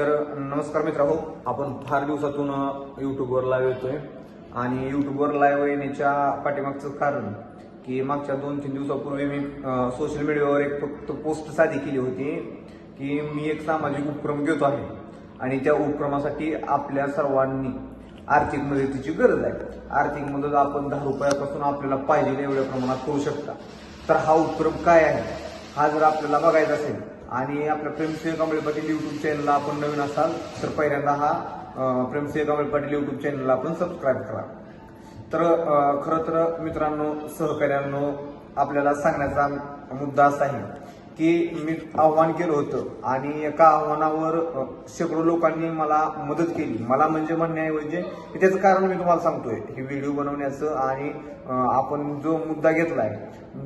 तर नमस्कार मित्रांनो आपण फार दिवसातून यूट्यूबवर लाईव्ह येतोय. आणि यूट्यूबवर लाईव्ह येण्याच्या पाठीमागचं कारण की मागच्या दोन तीन दिवसापूर्वी मी सोशल मीडियावर एक फक्त पोस्ट साधी केली होती की मी एक सामाजिक उपक्रम घेतो आहे. आणि त्या उपक्रमासाठी आपल्या सर्वांनी आर्थिक मदतीची गरज आहे. आर्थिक मदत आपण दहा रुपयापासून आपल्याला पाहिजे एवढ्या प्रमाणात करू शकता. तर हा उपक्रम काय आहे? हा जर आपल्याला बघायचा असेल आणि आपल्या प्रेमसिंह कांबळे पाटील युट्यूब चॅनलला आपण नवीन असाल तर पहिल्यांदा हा प्रेमसिंह कांबळे पाटील युट्यूब चॅनलला आपण सबस्क्राईब करा. तर खरं तर मित्रांनो सहकार्यांनो आपल्याला सांगण्याचा मुद्दा असा आहे. की मी आव्हान केलं होतं. आणि एका आव्हानावर शेकडो लोकांनी मला मदत केली. मला म्हणजे म्हणण्याऐवजी म्हणजे त्याचं कारण मी तुम्हाला सांगतोय. हे व्हिडिओ बनवण्याचं आणि आपण जो मुद्दा घेतलाय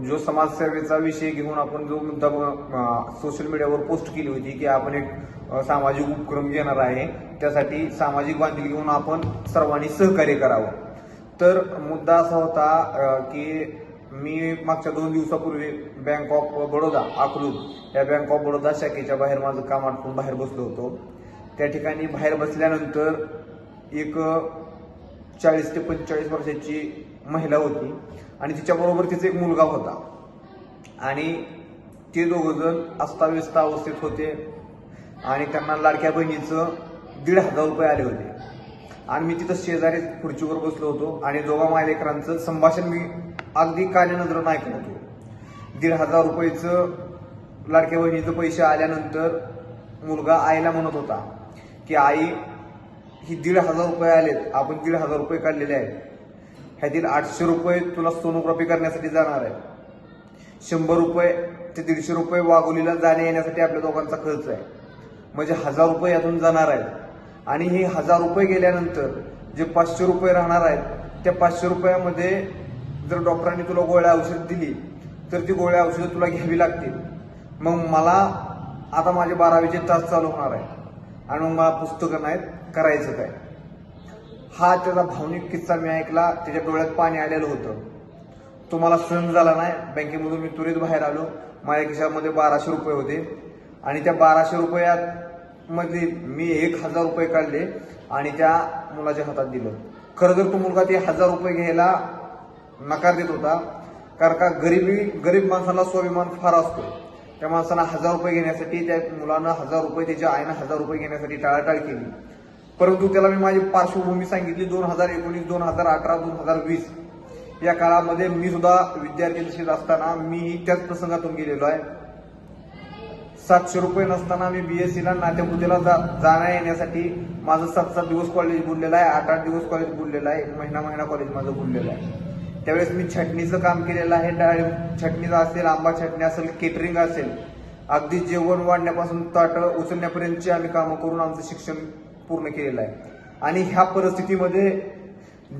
जो समाजसेवेचा विषय घेऊन आपण जो मुद्दा सोशल मीडियावर पोस्ट केली होती की आपण एक सामाजिक उपक्रम घेणार आहे त्यासाठी सामाजिक बांधिलकी घेऊन आपण सर्वांनी सहकार्य करावं. तर मुद्दा असा होता की मी मागच्या दोन दिवसापूर्वी बँक ऑफ बडोदा अकलूज या बँक ऑफ बडोदा शाखेच्या बाहेर माझं काम आटपून बाहेर बसलो होतो. त्या ठिकाणी बाहेर बसल्यानंतर एक चाळीस ते पंचेचाळीस वर्षाची महिला होती आणि तिच्याबरोबर तिचा एक मुलगा होता. आणि ते दोघंजण अस्ताव्यस्त अवस्थेत होते आणि त्यांना लाडक्या बहिणीचं दीड हजार रुपये आले होते. आणि मी तिथं शेजारी खुर्चीवर बसलो होतो आणि दोघा मायलेकरांचं संभाषण मी अगदी काने नजर ऐकत होतो दीड हजार रुपयेचं लाडक्या बहिणीचं पैसे आल्यानंतर मुलगा आईला म्हणत होता की आई ही दीड हजार रुपये आलेत. आपण दीड हजार रुपये काढलेले आहेत. ह्यातील आठशे रुपये तुला सोनोग्राफी करण्यासाठी जाणार आहे शंभर रुपये ते दीडशे रुपये वाघोलीला जाण्या येण्यासाठी आपल्या दोघांचा खर्च आहे. म्हणजे हजार रुपये यातून जाणार आहेत. आणि हे हजार रुपये गेल्यानंतर जे पाचशे रुपये राहणार आहेत त्या पाचशे रुपयामध्ये जर डॉक्टरांनी तुला गोळ्या औषध दिली तर ती गोळ्या औषधं तुला घ्यावी लागतील. मग मला आता माझे बारावीचे तास चालू होणार आहे आणि मग मला पुस्तकं नाहीत करायचं काय? हा त्याचा भावनिक किस्सा मी ऐकला त्याच्या डोळ्यात पाणी आलेलं होतं. तो मला सहन झाला नाही. बँकेमधून मी त्वरित बाहेर आलो. माझ्या खिशामध्ये बाराशे रुपये होते. आणि त्या बाराशे रुपयात मध्ये मी एक हजार रुपये काढले आणि त्या मुलाच्या हातात दिलं. खरं तर तो मुलगा ते हजार रुपये घ्यायला नकार देत होता. कारण का गरिबी गरीब माणसाला स्वाभिमान फार असतो. त्या माणसाला हजार रुपये घेण्यासाठी त्या मुलानं हजार रुपये त्याच्या आईनं हजार रुपये घेण्यासाठी टाळाटाळ केली. परंतु त्याला मी माझी पार्श्वभूमी सांगितली दोन हजार एकोणीस दोन हजार अठरा दोन हजार वीस. या काळामध्ये मी सुद्धा विद्यार्थी दशेत असताना मी त्याच प्रसंगातून गेलेलो आहे. सातशे रुपये नसताना मी बीएससीला नाट्यपुतेला जा जाण्या येण्यासाठी माझं सात सात दिवस कॉलेज बुडलेलं आहे आठ आठ दिवस कॉलेज बुडलेलं आहे महिना महिना कॉलेज माझं बुडलेलं आहे. त्यावेळेस मी छटणीचं काम केलेलं आहे डाळी छटणीचं असेल आंबा छटणी असेल केटरिंग असेल अगदी जेवण वाढण्यापासून ताट उचलण्यापर्यंतची आम्ही कामं करून आमचं शिक्षण पूर्ण केलेलं आहे. आणि ह्या परिस्थितीमध्ये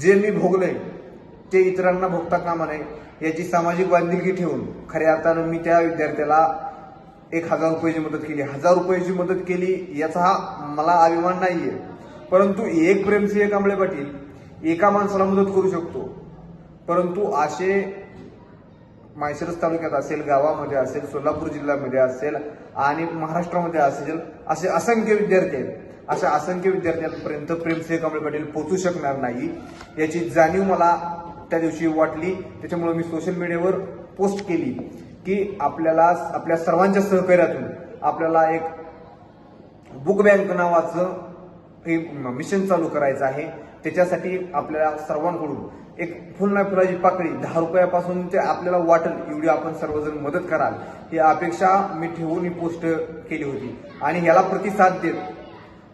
जे मी भोगलंय ते इतरांना भोगता कामा नये याची सामाजिक बांधिलकी ठेवून खऱ्या अर्थानं मी त्या विद्यार्थ्याला एक हजार रुपयाची मदत केली. हजार रुपयाची मदत केली याचा हा मला अभिमान नाहीये. परंतु एक प्रेमसिंह कांबळे पाटील एका माणसाला मदत करू शकतो. परंतु असे माळशिरस तालुक्यात असेल गावामध्ये असेल सोलापूर जिल्ह्यामध्ये असेल आणि महाराष्ट्रामध्ये असेल असे असंख्य विद्यार्थी आहेत. अशा असंख्य विद्यार्थ्यांपर्यंत प्रेमसिंह कमळे पाटील पोचू शकणार नाही. याची जाणीव मला त्या दिवशी वाटली. त्याच्यामुळे मी सोशल मीडियावर पोस्ट केली की आपल्याला आपल्या सर्वांच्या सहकार्यातून आपल्याला एक बुक बँक नावाचं हे मिशन चालू करायचं आहे. त्याच्यासाठी आपल्याला सर्वांकडून एक फुल ना फुलाची पाकळी दहा रुपयापासून ते आपल्याला वाटेल एवढी आपण सर्वजण मदत कराल ही अपेक्षा मी ठेवून ही पोस्ट केली होती. आणि ह्याला प्रतिसाद देत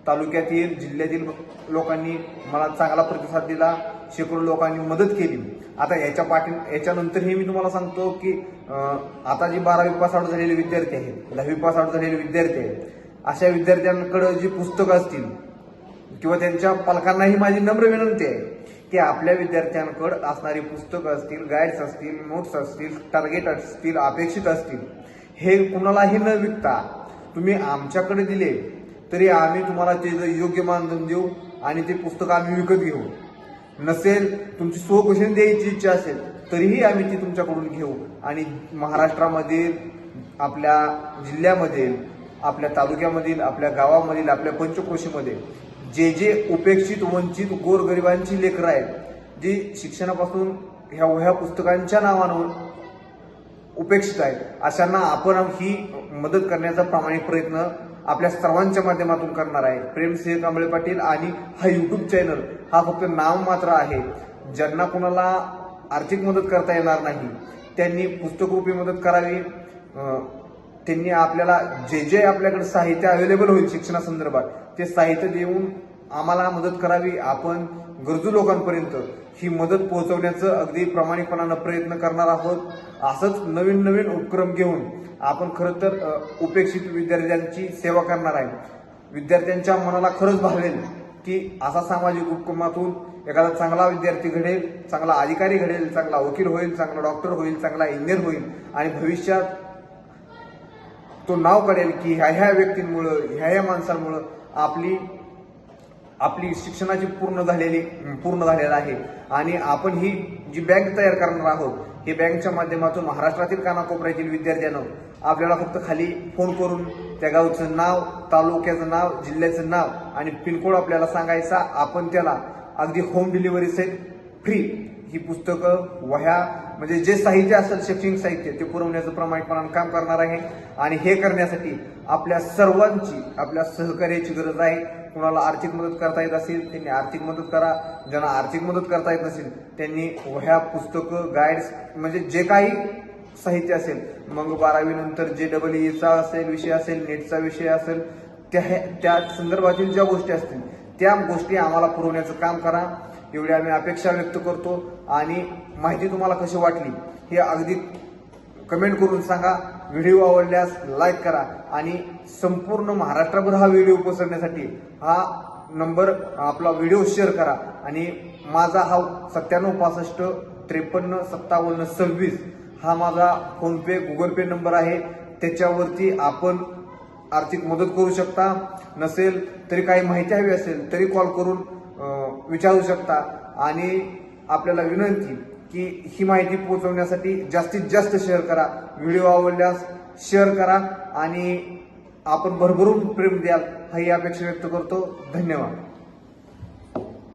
तालुक्यातील जिल्ह्यातील लोकांनी मला चांगला प्रतिसाद दिला शेकडो लोकांनी मदत केली. आता याच्या पाठी याच्यानंतरही मी तुम्हाला सांगतो की आता जी बारावी पास आउट झालेले विद्यार्थी आहेत दहावी पास आउट झालेले विद्यार्थी आहेत अशा विद्यार्थ्यांकडे जी पुस्तकं असतील किंवा त्यांच्या पालकांनाही माझी नम्र विनंती आहे की आपल्या विद्यार्थ्यांकडे असणारी पुस्तकं असतील गाईड्स असतील नोट्स असतील टार्गेट असतील अपेक्षित असतील हे कुणालाही न विकता तुम्ही आमच्याकडे दिले तरी आम्ही तुम्हाला ते योग्य मानधन देऊ आणि ते पुस्तकं आम्ही विकत घेऊ. नसेल तुमची स्वघोषण द्यायची इच्छा असेल तरीही आम्ही ती तुमच्याकडून घेऊ आणि महाराष्ट्रामधील आपल्या जिल्ह्यामधील आपल्या तालुक्यामधील आपल्या गावामधील आपल्या पंचक्रोशीमध्ये जे जे उपेक्षित वंचित गोरगरिबांची लेकरं आहेत जी शिक्षणापासून ह्या ह्या पुस्तकांच्या नावानं उपेक्षित आहेत अशांना आपण ही मदत करण्याचा प्रामाणिक प्रयत्न आपल्या सर्वांच्या माध्यमातून करणार आहे. प्रेम सिंह कांबळे पाटील आणि हा युट्यूब चॅनल हा फक्त नाम मात्र आहे. ज्यांना कुणाला आर्थिक मदत करता येणार नाही त्यांनी पुस्तकरूपी मदत करावी. त्यांनी आपल्याला जे जे आपल्याकडे साहित्य अवेलेबल होईल शिक्षणासंदर्भात ते साहित्य देऊन आम्हाला मदत करावी. आपण गरजू लोकांपर्यंत ही मदत पोहोचवण्याचं अगदी प्रामाणिकपणानं प्रयत्न करणार आहोत. असंच नवीन नवीन उपक्रम घेऊन आपण खरं तर उपेक्षित विद्यार्थ्यांची सेवा करणार आहे. विद्यार्थ्यांच्या मनाला खरंच भावेल की असा सामाजिक उपक्रमातून एखादा चांगला विद्यार्थी घडेल चांगला अधिकारी घडेल चांगला वकील होईल चांगला डॉक्टर होईल चांगला इंजिनियर होईल आणि भविष्यात तो नाव करेल की ह्या ह्या व्यक्तींमुळं ह्या ह्या माणसांमुळं आपली आपली शिक्षणाची पूर्ण झालेली पूर्ण झालेलं आहे. आणि आपण ही जी बँक तयार करणार आहोत हे बँकच्या माध्यमातून महाराष्ट्रातील कानाकोपऱ्यातील विद्यार्थ्यांना आपल्याला फक्त खाली फोन करून त्या गावचं नाव तालुक्याचं नाव जिल्ह्याचं नाव आणि पिनकोड आपल्याला सांगायचा आपण त्याला अगदी होम डिलिव्हरी सहित फ्री ही पुस्तकं वह्या म्हणजे जे साहित्य असेल शैक्षणिक साहित्य ते पुरवण्याचं प्रामाणिकपणानं काम करणार आहे. आणि हे करण्यासाठी आपल्या सर्वांची आपल्या सहकार्याची गरज आहे. कुणाला आर्थिक मदत करता येत असेल त्यांनी आर्थिक मदत करा. ज्यांना आर्थिक मदत करता येत नसेल त्यांनी वह्या पुस्तकं गाईड्स म्हणजे जे काही साहित्य असेल मग बारावी नंतर जे डबल ईचा असेल विषय असेल नेटचा विषय असेल त्या त्या संदर्भातील ज्या गोष्टी असतील त्या गोष्टी आम्हाला पुरवण्याचं काम करा. एवढी आम्ही अपेक्षा व्यक्त करतो आणि माहिती तुम्हाला कशी वाटली हे अगदी कमेंट करून सांगा. व्हिडिओ आवडल्यास लाईक करा आणि संपूर्ण महाराष्ट्रभर हा व्हिडिओ पसरण्यासाठी हा नंबर आपला व्हिडिओ शेअर करा. आणि माझा हा सत्त्याण्णव पासष्ट त्रेपन्न सत्तावन्न सव्वीस हा माझा फोनपे गुगल पे नंबर आहे. त्याच्यावरती आपण आर्थिक मदत करू शकता. नसेल तरी काही माहिती हवी असेल तरी कॉल करून विचारू शकता. आणि आपल्याला विनंती की ही माहिती पोहोचवण्यासाठी जास्तीत जास्त शेअर करा. व्हिडिओ आवडल्यास शेअर करा आणि आपण भरभरून प्रेम द्याल ही अपेक्षा व्यक्त करतो. धन्यवाद.